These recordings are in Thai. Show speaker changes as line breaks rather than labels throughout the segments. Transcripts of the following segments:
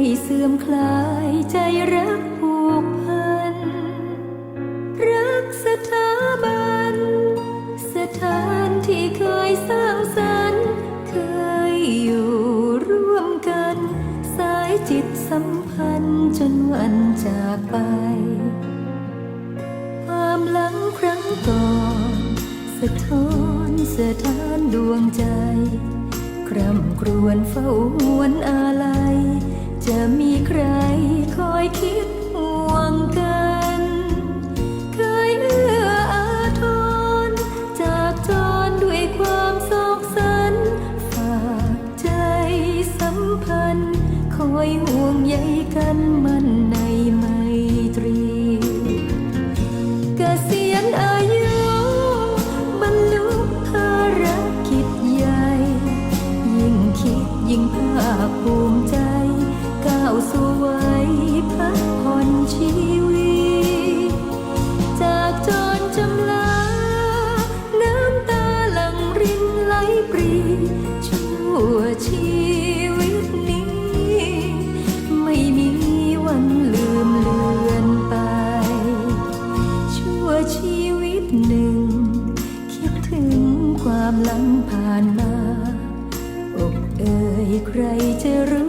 ไม่เสื่อมคลายใจรักผูกพัน รักสถาบัน สถานที่เคยสร้างสรรค์ เคยอยู่ร่วมกัน สายจิตสัมพันธ์จนวันจากไป ความหลังครั้งก่อน สะท้อนสถานดวงใจ คร่ำครวญเฝ้าหวนอาลัย จะมีใครคอยคิดห่วงกัน เคยเอื้ออาทรจากจรด้วยความโศกสัน ฝากใจสัมพันธ์ คอยห่วงใยกันมันในไมตรีเกษียณอายุบรรลุภารกิจใหญ่ ยิ่งคิดยิ่งภาคภูมิใจาวสู่วัยพักผ่อนชีวิต จากจรจำลา น้ำตาหลั่งรินไหลปรีชั่วชีวิตนี้ ไม่มีวันลืมเลือนไป ชั่วชีวิตหนึ่ง คิดถึงความหลังผ่านมา อกเอ่ยใครจะรู้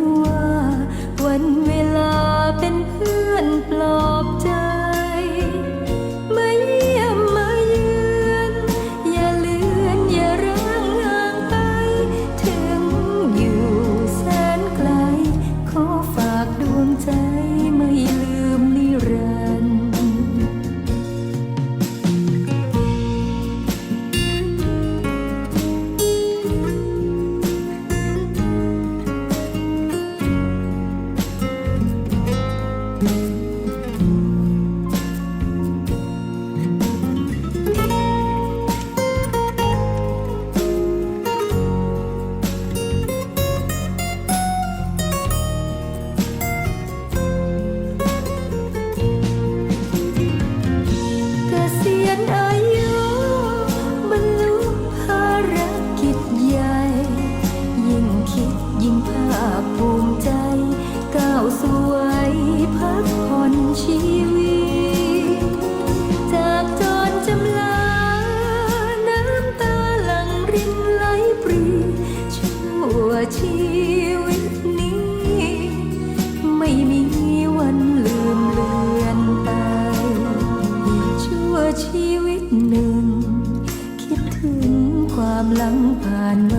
านมา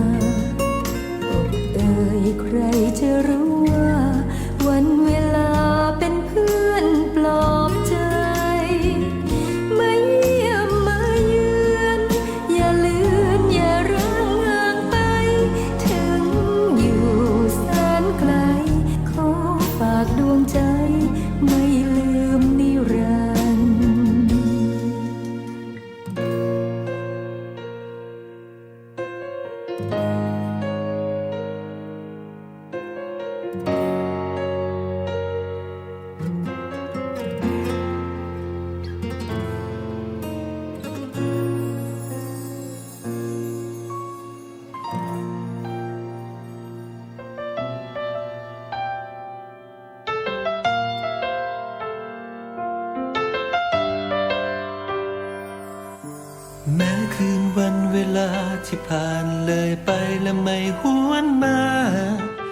และไม่
หวนมา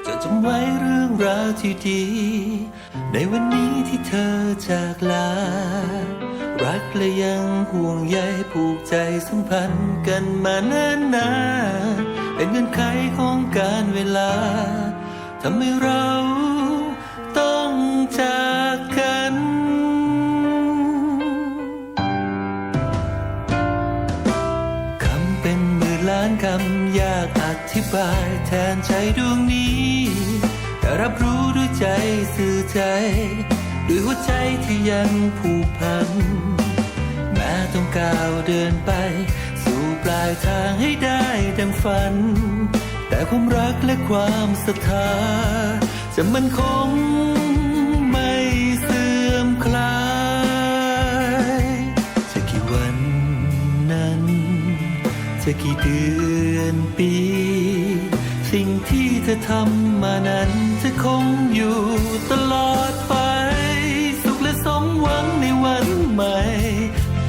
จะจำไว้เรื่องราวที่ดี ในวันนี้ที่เธอจากลา รักและยังห่วงใยผูกใจสัมพันธ์กันมานานนานเป็นเงื่อนไขของการเวลาทำให้เราต้องจาก ยากอธิบายแทนใจดวงนี้ แต่รับรู้ด้วยใจสื่อใจ ด้วยหัวใจที่ยังผูกพันแม้ต้องก้าวเดินไป สู่ปลายทางให้ได้ดังฝัน แต่ความรักและความศรัทธาจะมันคง จะกี่เดือนปี สิ่งที่เธอทำมานั้นจะคงอยู่ตลอดไป สุขและสมหวังในวันใหม่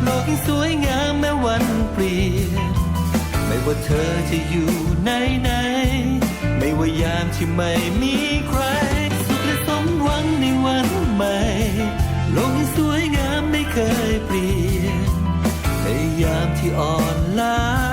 โลกยังสวยงามแม้วันเปลี่ยน ไม่ว่าเธอจะอยู่ไหนไหน ไม่ว่ายามที่ไม่มีใคร สุขและสมหวังในวันใหม่ โลกยังสวยงามไม่เคยเปลี่ยนในยามที่อ่อนล้า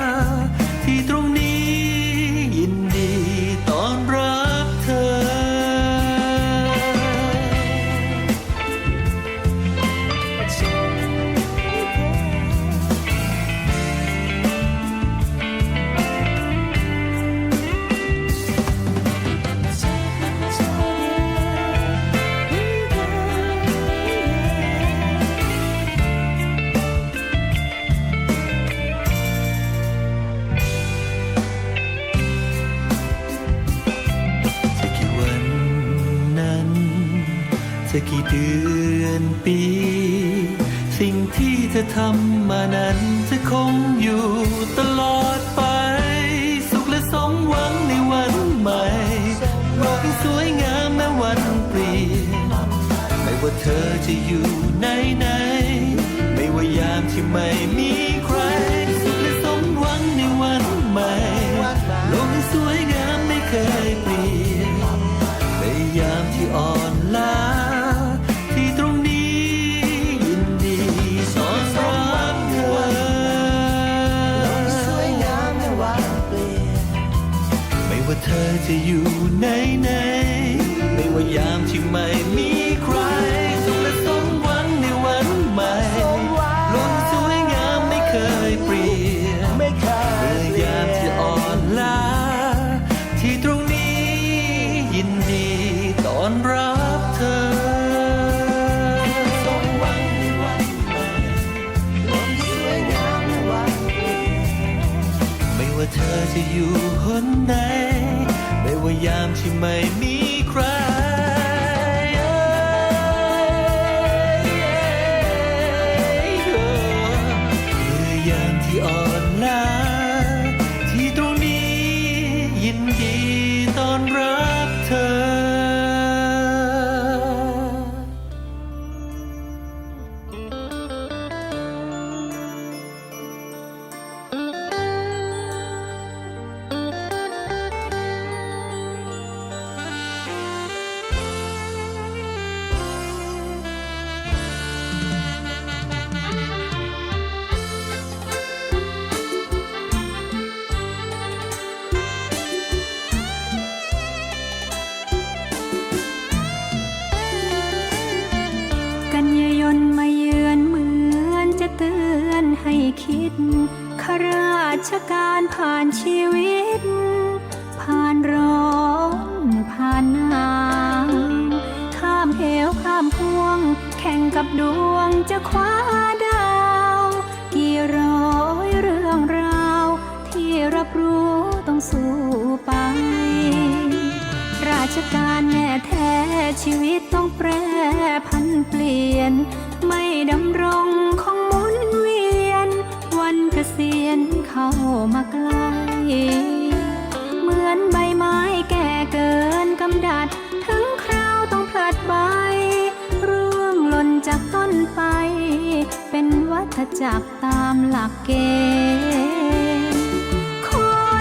จะกี่เดือนปี สิ่งที่เธอทำมานั้นจะคงอยู่ตลอดไป สุขและสมหวังในวันใหม่โลกสวยงามแม้วันเปลี่ยนไม่ว่าเธอจะอยู่ จะอยู่หนไหน ไม่ว่ายามที่ไม่มีใคร เมื่อยามที่อ่อนล้าา
ม
หลั
กเกณฑ์ค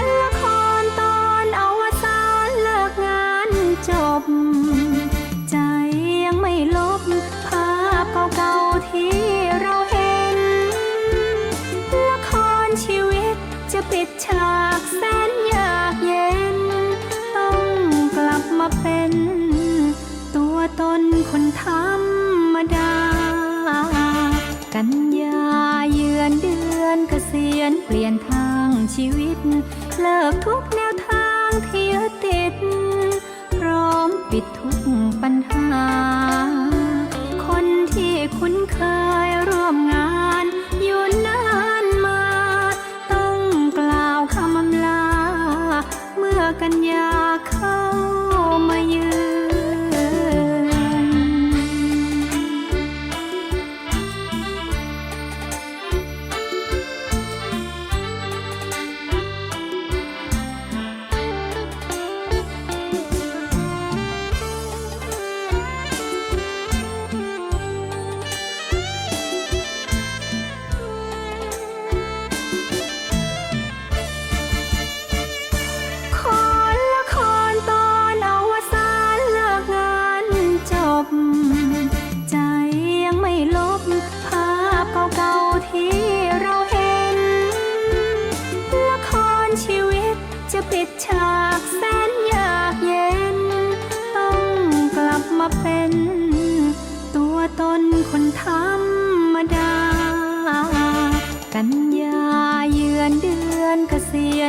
นละครตอนอวสานเลิกงานจบ ใจยังไม่ลบภาพเก่าๆที่เราเห็น ละครชีวิตจะปิดฉากแสนยากเย็น ต้องกลับมาเป็น เกษียณเปลี่ยนทางชีวิต เลิกทุกแนวทางที่ยึดติด พร้อมปิดทุกปัญหา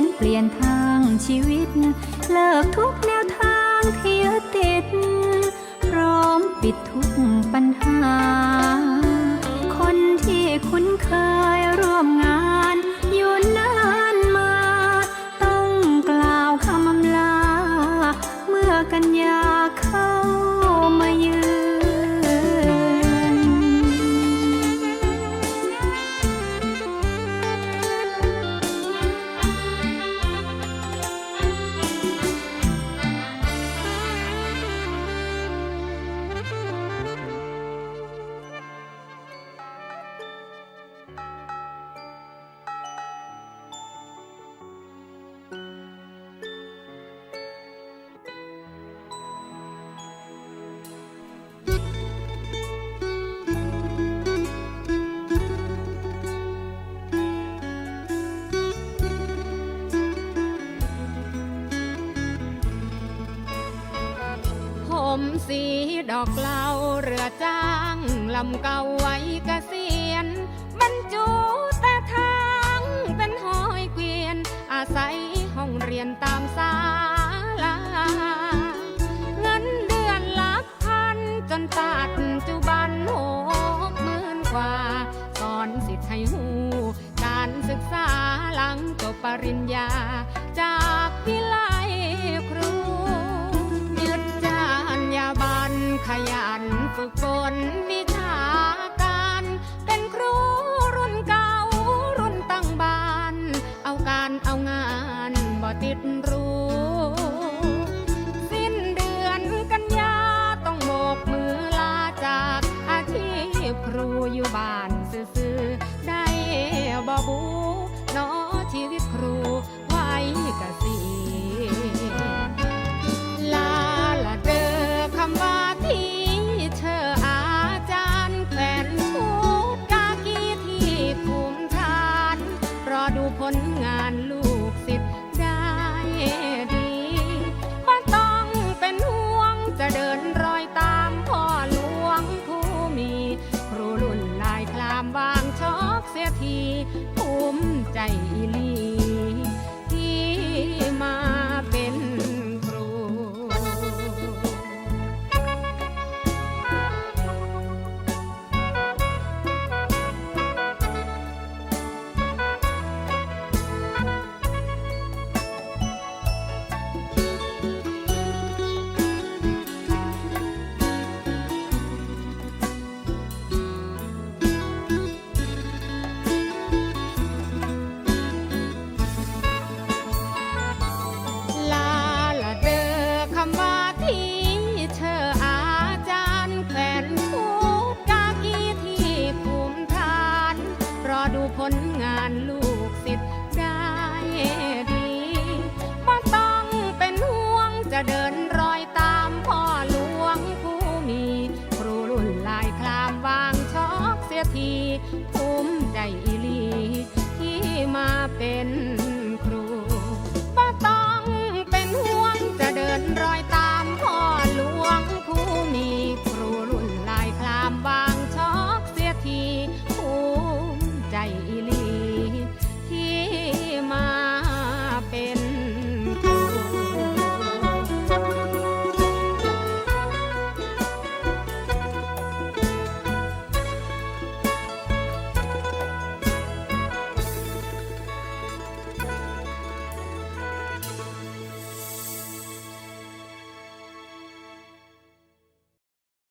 นเปลี่ยนทางชีวิต เลิกทุกแนวทางที่ยึดติด พร้อมปิดทุกปัญหา คนที่คุ้นเคย อกเห
ลาเรือจ้างลำเก่าไว้เกษียณบรรจุแต่ทางเป็นหอยเกวียน อาศัยห้องเรียนตามศาลาเงินเดือนหลักพันจนปัจจุบันหกหมื่นกว่า สอนสิทธิ์ให้หูการศึกษาหลังจบปริญญา จากวิไลครู ขยันฝึกฝน